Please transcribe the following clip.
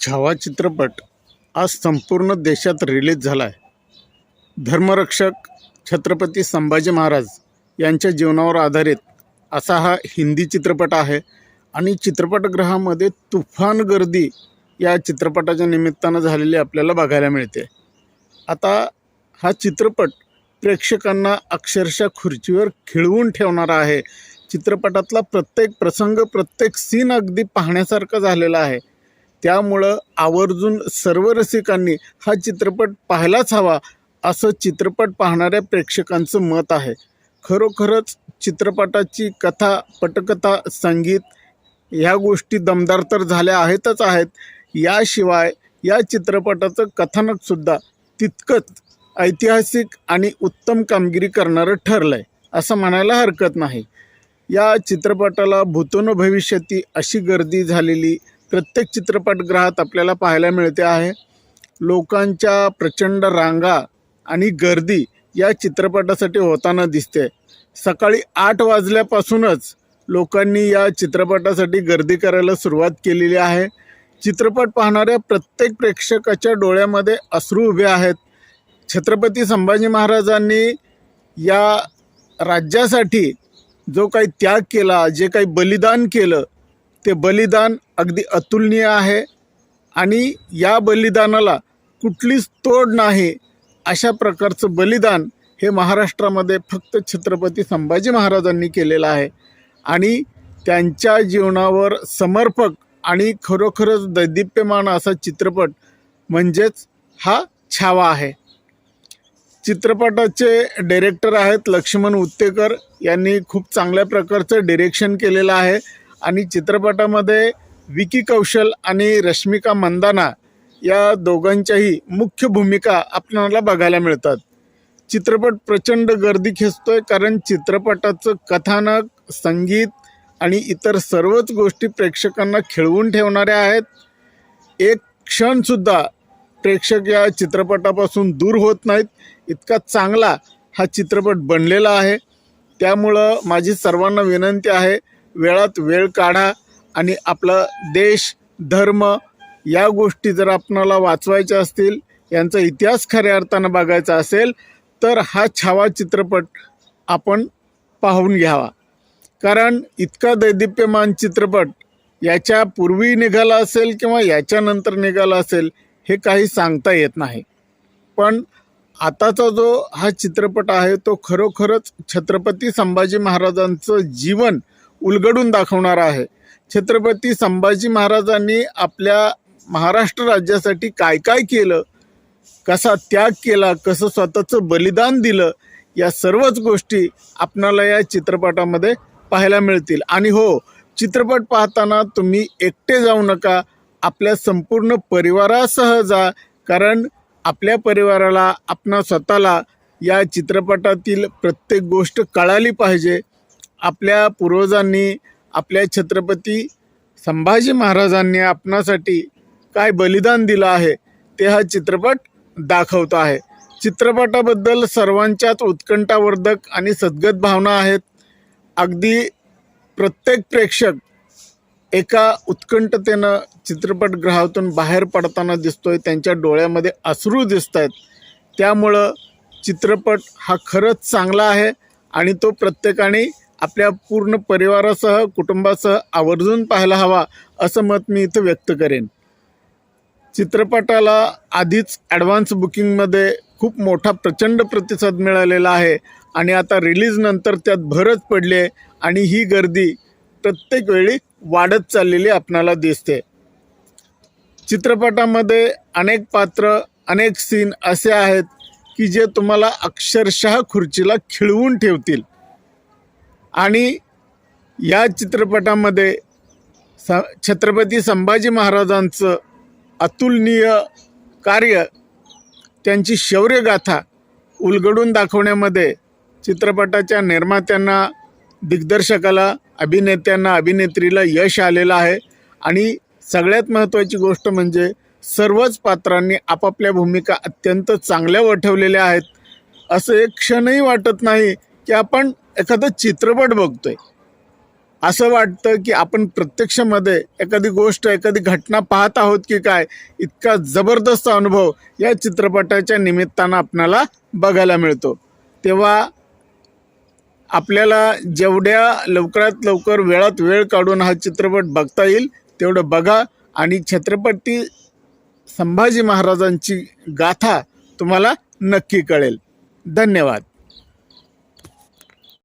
छावा चित्रपट आज संपूर्ण देशात रिलीज झाला आहे धर्मरक्षक छत्रपती संभाजी महाराज यांच्या जीवनावर आधारित असा हा हिंदी चित्रपट आहे आणि चित्रपटगृहामध्ये तुफान गर्दी या चित्रपटाच्या निमित्तानं झालेली आपल्याला बघायला मिळते. आता हा चित्रपट प्रेक्षकांना अक्षरशः खुर्चीवर खिळवून ठेवणारा आहे. चित्रपटातला प्रत्येक प्रसंग प्रत्येक सीन अगदी पाहण्यासारखा झालेला आहे. त्यामुळं आवर्जून सर्व रसिकांनी हा चित्रपट पाहायलाच हवा असं चित्रपट पाहणाऱ्या प्रेक्षकांचं मत आहे. खरोखरच चित्रपटाची कथा पटकथा संगीत ह्या गोष्टी दमदार तर झाल्या आहेतच आहेत. याशिवाय या चित्रपटाचं कथानकसुद्धा तितकंच ऐतिहासिक आणि उत्तम कामगिरी करणारं ठरलं आहे असं म्हणायला हरकत नाही. या चित्रपटाला भूतोन भविष्यती अशी गर्दी झालेली प्रत्येक चित्रपटगृहात आपल्याला पाहायला मिळते आहे. लोकांच्या प्रचंड रांगा आणि गर्दी या चित्रपटासाठी होताना दिसते. सकाळी आठ वाजल्यापासूनच लोकांनी या चित्रपटासाठी गर्दी करायला सुरुवात केलेली आहे. चित्रपट पाहणाऱ्या प्रत्येक प्रेक्षकाच्या डोळ्यामध्ये अश्रू उभे आहेत. छत्रपती संभाजी महाराजांनी या राज्यासाठी जो काही त्याग केला जे काही बलिदान केलं ते बलिदान अगदी अतुलनीय आहे आणि या बलिदानाला कुठलीच तोड नाही. अशा प्रकारचं बलिदान हे महाराष्ट्रामध्ये फक्त छत्रपती संभाजी महाराजांनी केलेलं आहे. आणि त्यांच्या जीवनावर समर्पक आणि खरोखरच दैदिप्यमान असा चित्रपट म्हणजेच हा छावा आहे. चित्रपटाचे डिरेक्टर आहेत लक्ष्मण उत्तेकर. यांनी खूप चांगल्या प्रकारचं डिरेक्शन केलेलं आहे. आणि चित्रपटामध्ये विकी कौशल आणि रश्मिका मंदाना या दोघांच्याही मुख्य भूमिका आपल्याला बघायला मिळतात. चित्रपट प्रचंड गर्दी खेचतोय कारण चित्रपटाचं कथानक संगीत आणि इतर सर्वच गोष्टी प्रेक्षकांना खिळवून ठेवणाऱ्या आहेत. एक क्षणसुद्धा प्रेक्षक या चित्रपटापासून दूर होत नाहीत. इतका चांगला हा चित्रपट बनलेला आहे. त्यामुळं माझी सर्वांना विनंती आहे वेळात वेळ काढा. आणि आपला देश धर्म या गोष्टी जर आपणाला वाचवायच्या असतील यांचा इतिहास खऱ्या अर्थानं बघायचा असेल तर हा छावा चित्रपट आपण पाहून घ्यावा. कारण इतका दैदिप्यमान चित्रपट याच्या पूर्वी निघाला असेल किंवा याच्यानंतर निघाला असेल हे काही सांगता येत नाही. पण आताचा जो हा चित्रपट आहे तो खरोखरच छत्रपती संभाजी महाराजांचं जीवन उलगडून दाखवणारा आहे. छत्रपती संभाजी महाराजांनी आपल्या महाराष्ट्र राज्यासाठी काय काय केलं कसा त्याग केला कसं स्वतःचं बलिदान दिलं या सर्वच गोष्टी आपणाला या चित्रपटामध्ये पाहायला मिळतील. आणि हो चित्रपट पाहताना तुम्ही एकटे जाऊ नका आपल्या संपूर्ण परिवारासह जा कारण आपल्या परिवाराला आपणा स्वतःला या चित्रपटातील प्रत्येक गोष्ट कळाली पाहिजे. आपल्या पूर्वजांनी आपल्या छत्रपती संभाजी महाराजांनी आपणासाठी काय बलिदान दिलं आहे ते हा चित्रपट दाखवतो आहे. चित्रपटाबद्दल सर्वांच्याच उत्कंठावर्धक आणि सद्गत भावना आहेत. अगदी प्रत्येक प्रेक्षक एका उत्कंठतेनं चित्रपटगृहातून बाहेर पडताना दिसतोय त्यांच्या डोळ्यामध्ये अश्रू दिसत आहेत त्यामुळं चित्रपट हा खरंच चांगला आहे आणि तो प्रत्येकाने आपल्या पूर्ण परिवारासह कुटुंबासह आवर्जून पाहायला हवा असं मत मी इथं व्यक्त करेन. चित्रपटाला आधीच ॲडव्हान्स बुकिंगमध्ये खूप मोठा प्रचंड प्रतिसाद मिळालेला आहे आणि आता रिलीजनंतर त्यात भरच पडली आहे आणि ही गर्दी प्रत्येक वेळी वाढत चाललेली आपणाला दिसते. चित्रपटामध्ये अनेक पात्र अनेक सीन असे आहेत की जे तुम्हाला अक्षरशः खुर्चीला खिळवून ठेवतील. आणि या चित्रपटामध्ये स छत्रपती संभाजी महाराजांचं अतुलनीय कार्य त्यांची शौर्यगाथा उलगडून दाखवण्यामध्ये चित्रपटाच्या निर्मात्यांना दिग्दर्शकाला अभिनेत्यांना अभिनेत्रीला यश आलेलं आहे. आणि सगळ्यात महत्त्वाची गोष्ट म्हणजे सर्वच पात्रांनी आपापल्या भूमिका अत्यंत चांगल्या वठवलेल्या आहेत. असं एक क्षणही वाटत नाही की आपण एखादा चित्रपट बघतोय. असं वाटतं की आपण प्रत्यक्षमध्ये एखादी गोष्ट एखादी घटना पाहत आहोत की काय? इतका जबरदस्त अनुभव या चित्रपटाच्या निमित्तानं आपणाला बघायला मिळतो. तेव्हा आपल्याला जेवढ्या लवकरात लवकर वेळात वेळ काढून हा चित्रपट बघता येईल तेवढं बघा. आणि छत्रपती संभाजी महाराजांची गाथा तुम्हाला नक्की कळेल. धन्यवाद.